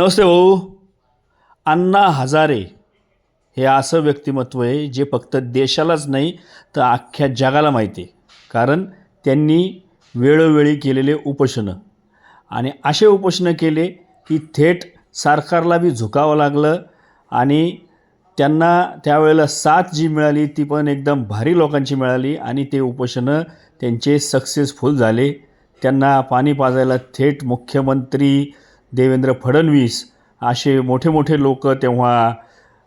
नमस्ते भाऊ. अण्णा हजारे हे असं व्यक्तिमत्व आहे जे फक्त देशालाच नाही तर अख्ख्या जगाला माहिती आहे. कारण त्यांनी वेळोवेळी केलेले उपोषणं. आणि असे उपोषणं केले की थेट सरकारला बी झुकावं लागलं आणि त्यांना त्यावेळेला साथ जी मिळाली ती पण एकदम भारी लोकांची मिळाली आणि ते उपोषणं त्यांचे सक्सेसफुल झाले. त्यांना पाणी पाजायला थेट मुख्यमंत्री देवेंद्र फडणवीस असे मोठे मोठे लोक तेव्हा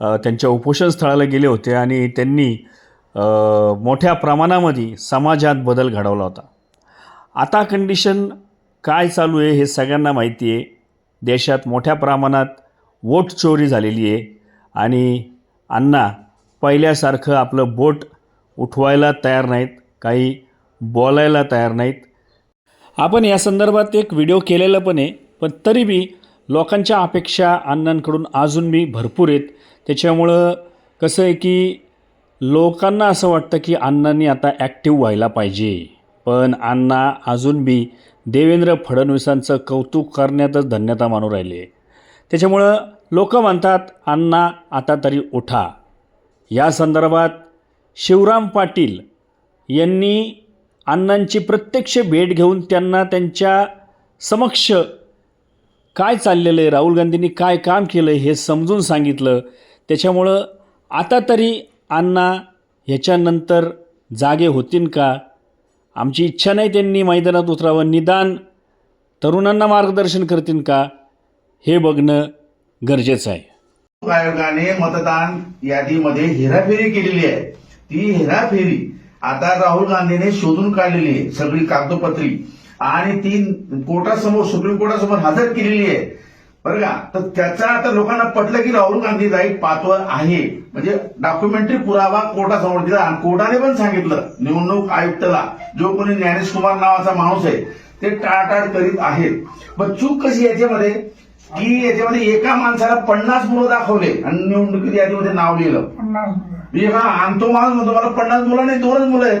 त्यांच्या उपोषण स्थळाला गेले होते आणि त्यांनी मोठ्या प्रमाणामध्ये समाजात बदल घडवला होता. आता कंडिशन काय चालू आहे हे सगळ्यांना माहिती आहे. देशात मोठ्या प्रमाणात वोट चोरी झालेली आहे आणि अण्णा पहिल्यासारखं आपलं बोट उठवायला तयार नाहीत काही बोलायला तयार नाहीत. आपण या संदर्भात एक व्हिडिओ केलेला पण आहे. पण तरी बी लोकांच्या अपेक्षा अण्णांकडून अजून बी भरपूर आहेत. त्याच्यामुळं कसं आहे की लोकांना असं वाटतं की अण्णांनी आता ॲक्टिव्ह व्हायला पाहिजे. पण अण्णा अजून बी देवेंद्र फडणवीसांचं कौतुक करण्यातच धन्यता मानू राहिले. त्याच्यामुळं लोक म्हणतात अण्णा आता तरी उठा. या संदर्भात शिवराम पाटील यांनी अण्णांची प्रत्यक्ष भेट घेऊन त्यांना त्यांच्या समक्ष काय चाललेलं आहे? राहुल गांधींनी काय काम केलं हे समजून सांगितलं. त्याच्यामुळं आता तरी अण्णा ह्याच्यानंतर जागे होतीन का? आमची इच्छा नाही त्यांनी मैदानात उतरावं. निदान तरुणांना मार्गदर्शन करतील का? हे बघणं गरजेचं आहे. आयोगाने मतदान यादीमध्ये हेराफेरी केलेली आहे. ती हेराफेरी आता राहुल गांधीने शोधून काढलेली आहे. सगळी कागदोपत्री. आणि ती कोर्टासमोर सुप्रीम कोर्टासमोर हजर केलेली आहे. बरं का? तर त्याचा आता लोकांना पटलं की राहुल गांधी राईट पातवर आहे. म्हणजे डॉक्युमेंटरी पुरावा कोर्टासमोर दिला. आणि कोर्टाने पण सांगितलं निवडणूक आयुक्ताला जो कोणी ज्ञानेश कुमार नावाचा माणूस आहे ते टाळटाळ करीत आहेत. पण चूक कशी याच्यामध्ये? की याच्यामध्ये एका माणसाला पन्नास मुलं दाखवले आणि निवडणुकीत यादीमध्ये नाव लिहिलं. म्हणजे हा आणि तो माणूस म्हणतो मला पन्नास मुलं नाही दोनच मुलं आहेत.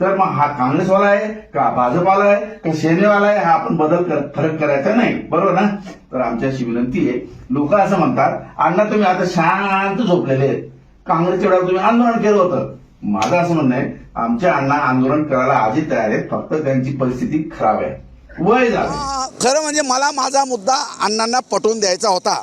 तर मग हा काँग्रेसवाला आहे का भाजपाला आहे का सेनेवाला आहे हा आपण बदल कर- फरक करायचा नाही. बरोबर ना? तर आमच्याशी विनंती आहे लोक असं म्हणतात अण्णा तुम्ही आता शांत झोपलेले आहेत. काँग्रेसच्या वेळेला तुम्ही आंदोलन केलं होतं. माझं असं म्हणणं आहे आमच्या अण्णा आंदोलन करायला आधी तयार आहेत फक्त त्यांची परिस्थिती खराब आहे. वय झालं. खरं म्हणजे मला माझा मुद्दा अण्णांना पटवून द्यायचा होता.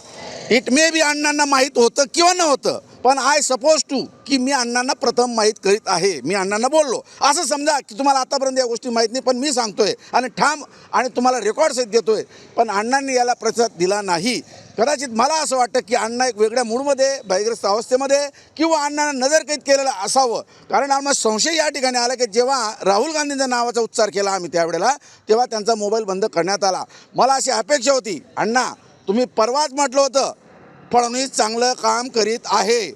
इट मे बी अण्णांना माहीत होतं किंवा नव्हतं पण आय सपोज टू की मी अण्णांना प्रथम माहीत करीत आहे मी अण्णांना बोललो. असं समजा की तुम्हाला आतापर्यंत या गोष्टी माहीत नाही पण मी सांगतोय आणि ठाम आणि तुम्हाला रेकॉर्ड सहित देतोय पण अण्णांनी याला प्रतिसाद दिला नाही. कदाचित मला असं वाटतं की अण्णा एक वेगळ्या मूडमध्ये भयग्रस्त अवस्थेमध्ये किंवा अण्णांना नजरकैद केलेलं असावं. कारण आम्हाला संशय या ठिकाणी आला की जेव्हा राहुल गांधींच्या नावाचा उच्चार केला आम्ही त्यावेळेला तेव्हा त्यांचा मोबाईल बंद करण्यात आला. मला अशी अपेक्षा होती अण्णा तुम्ही परवाच म्हटलं होतं फडणवीस चांगलं काम करीत आहे.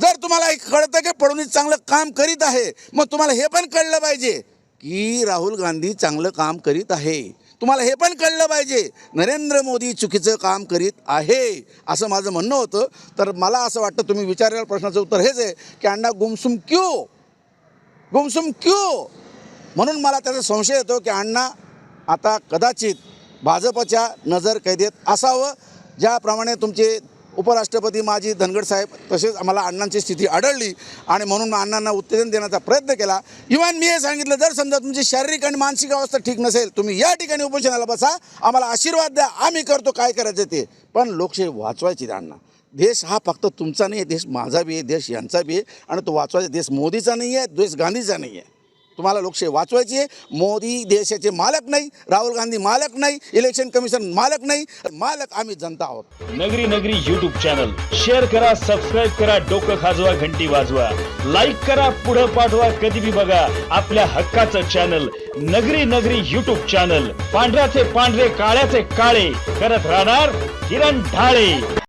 जर तुम्हाला एक कळतं की फडणवीस चांगलं काम करीत आहे मग तुम्हाला हे पण कळलं पाहिजे की राहुल गांधी चांगलं काम करीत आहे. तुम्हाला हे पण कळलं पाहिजे नरेंद्र मोदी चुकीचं काम करीत आहे असं माझं म्हणणं होतं. तर मला असं वाटतं तुम्ही विचारलेल्या प्रश्नाचं उत्तर हेच आहे की अण्णा गुमसुम क्यू? गुमसुम क्यू? म्हणून मला त्याचा संशय येतो की अण्णा आता कदाचित भाजपच्या नजर कैदेत असावं. ज्याप्रमाणे तुमचे उपराष्ट्रपती माजी धनगड साहेब तसेच आम्हाला अण्णांची स्थिती आढळली आणि म्हणून मग अण्णांना उत्तेजन देण्याचा प्रयत्न केला. इव्हन मी हे सांगितलं जर समजा तुमची शारीरिक आणि मानसिक अवस्था ठीक नसेल तुम्ही या ठिकाणी उपोषणाला बसा आम्हाला आशीर्वाद द्या आम्ही करतो काय करायचं ते. पण लोकशाही वाचवायची अण्णा. देश हा फक्त तुमचा नाही आहे देश माझा बी आहे देश यांचा बी आहे आणि तो वाचवायचा देश मोदीचा नाही आहे देश गांधीचा नाही आहे तुम्हाला लोकशाही वाचवायची आहे. मोदी देशाचे मालक नाही राहुल गांधी मालक नाही इलेक्शन कमिशन मालक नाही मालक आम्ही जनता आहोत. नगरी नगरी यूट्यूब चॅनल शेअर करा सबस्क्राईब करा डोकं खाजवा घंटी वाजवा. लाईक करा पुढं पाठवा कधी बी बघा आपल्या हक्काचं चॅनल नगरी नगरी युट्यूब चॅनल पांढऱ्याचे पांढरे काळ्याचे काळे. करत राहणार किरण ढाळे.